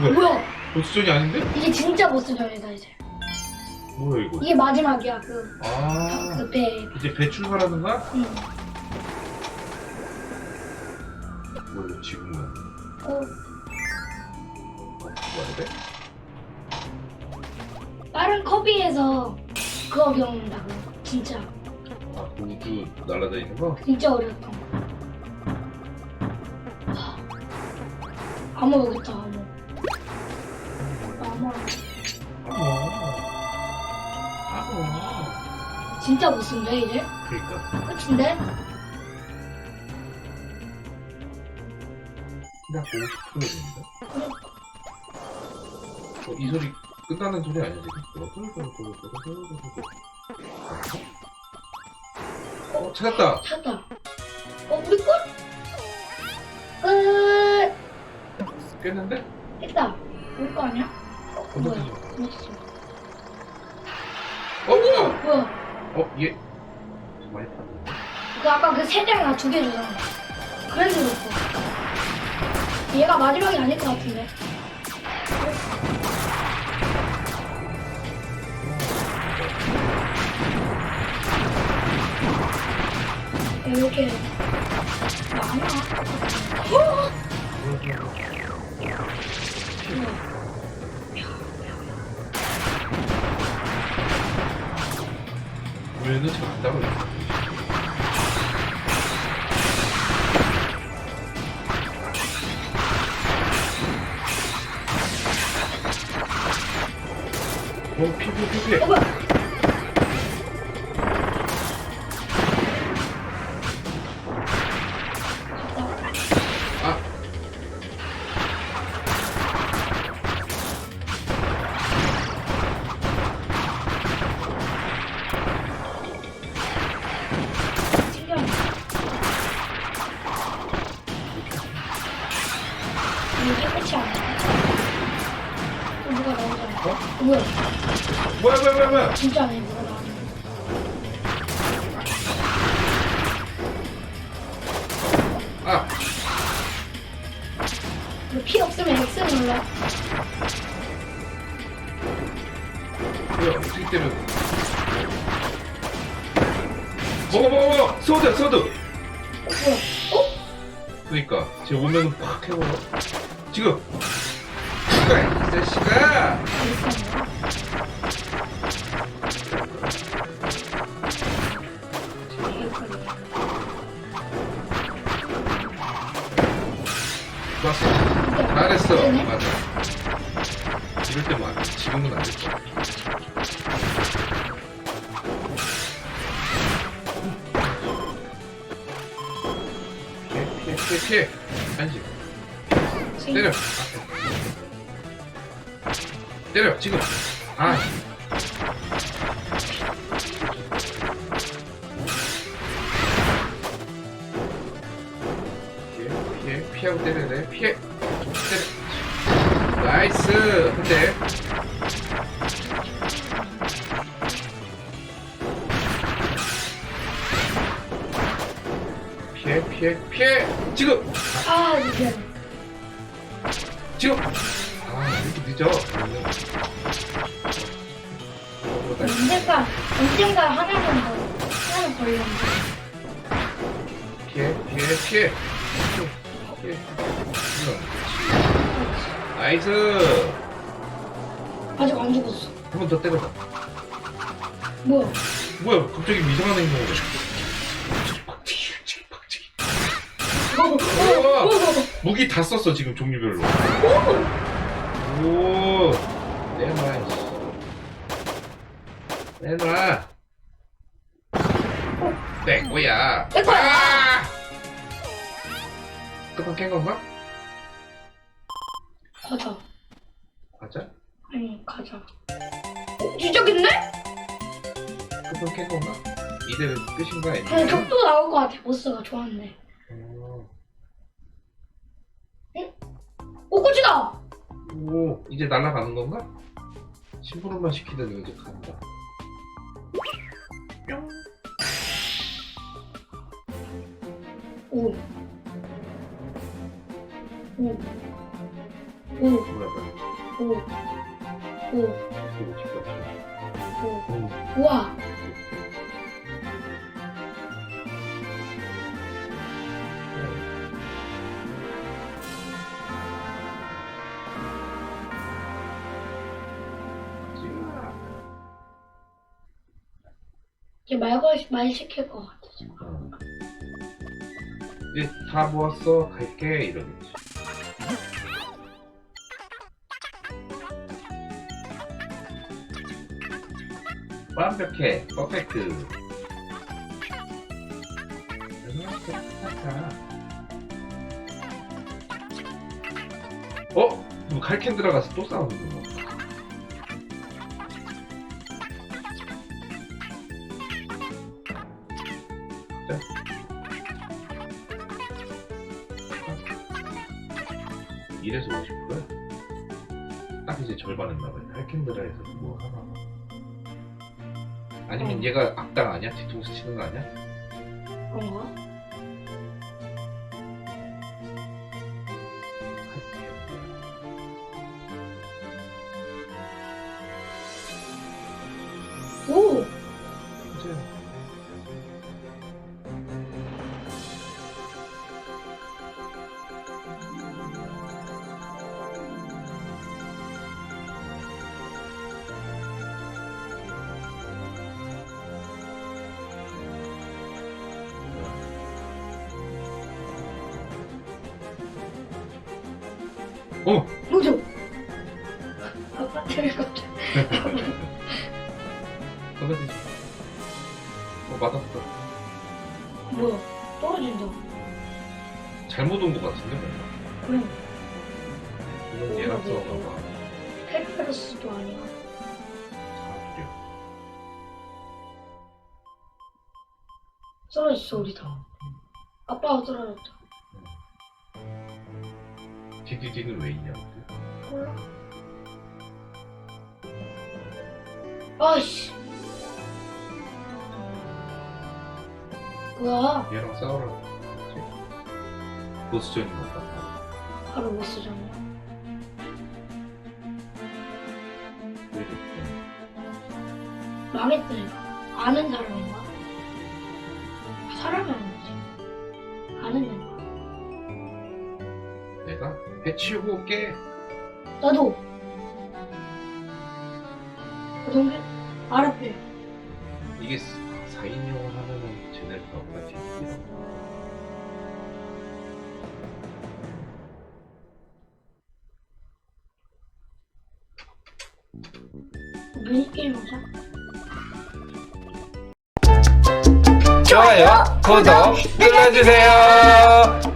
뭐야? 뭐야? 보스전이 아닌데? 이게 진짜 보스전이다 이제. 뭐야 이거? 이게 마지막이야 그. 아 그 배. 이제 배 출발하는 거야? 응. 뭐야 이거 지금은? 어, 뭐야 돼? 빠른 커비에서 그거 겪는다고. 진짜. 아 우주 날아다니는 거? 진짜 어려웠던 거. 암호 있다 암호. 암호. 아아 진짜 못 쓴데 이제? 그러니까 끝인데? 그냥 보고 싶은 소리인데? 어, 이 소리 끝나는 소리 아니야 지금? 어 찾았다 찾았다. 어 우리 꼴? 끝. 깼는데? 됐다. 우리 거 아니야? 어 뭐야? 어 뭐야 뭐야? 어얘 많이 봤는데? 그 아까 그 세 장이나 두개 주잖아. 그래서 그렇고. 얘가 마지막이 아닐 것 같은데. 이렇게 우리는 잘한다고 그랬어 어 피부 피부 뭐야 뭐야 진짜 누가 나오는 아 이거 피 없으면 X 눌러. 뭐야 어떻게 때려 먹어 먹어 먹어 소드 소드 어, 뭐야? 어? 그니까 지금 오면은 팍 해버려 지금 이 자식아 알겠어. 좋았어. 잘했어. 되네? 맞아. 이럴 때 맞아 지금은 안 됐어 피해 피해 피해 아니지. 때려. 때려. 지금. 아 피해 피하고 때려야 돼. 피해. 때려. 나이스. 한 대 피해 피해 피해. 지금. 아, 이게. 지금. 아 이렇게 늦어. 언젠가, 언젠가 하나는 더, 하나는 걸렸는데. 피해 피해 피해 피해 나이스 아직 안 죽었어. 한 번 더 때려봐 뭐야? 뭐야 갑자기 이상한 행동을 해 박치기 박치기 우와 무기 다 썼어 지금 종류별로 오 내놔 이씨. 내놔 내 거야 내 거야. 아! 끝판 깬 건가? 가자. 가자 아니, 가자. 어, 시작했네? 끝판 깬 건가? 이대로 끝인가? 그냥 아니면 적도 나올 것 같아. 보스가 좋았네. 어. 오, 꽃이다! 오 이제 날아가는 건가? 심부름만 시키더니 이제 간다 오. 오. 오. 뭐야 오. 우와. 이제 말거 말 시킬 것 같아. 지금. 어. 이제 다 모았어 갈게 이러겠지 완벽해 퍼펙트 어? 누구 칼캔 들어가서 또 싸우는구나 이래서 50%야? 딱 이제 절반은 나와요. 할캔드라에서 뭐 하나. 아니면 어. 얘가 악당 아니야? 뒤통수 치는 거 아니야? 그런가? 어! 뭐죠? 아빠 것 같아. 떨어지지. 어, 맞았어. 뭐야? 떨어진다. 잘못 온 것 같은데, 뭔가. 그래. 이건 얘랑 싸워봐봐. 페르페르스도 아니야. 떨어졌어 우리 다. 아빠가 떨어졌다. 디디디는 왜 있냐? 몰라. 아이씨. 뭐야? 얘랑 싸우라고. 보스전인 것 같아. 바로 못 쓰잖아. 왜 이렇게. 망했다 얘가. 아는 사람인가? 사람이 내가 해치우고 올게. 나도. 동생 알았대. 이게 4인용 하면은 제네를 나오나 디디디랑. 미니게임 하자. 좋아요, 구독 눌러주세요.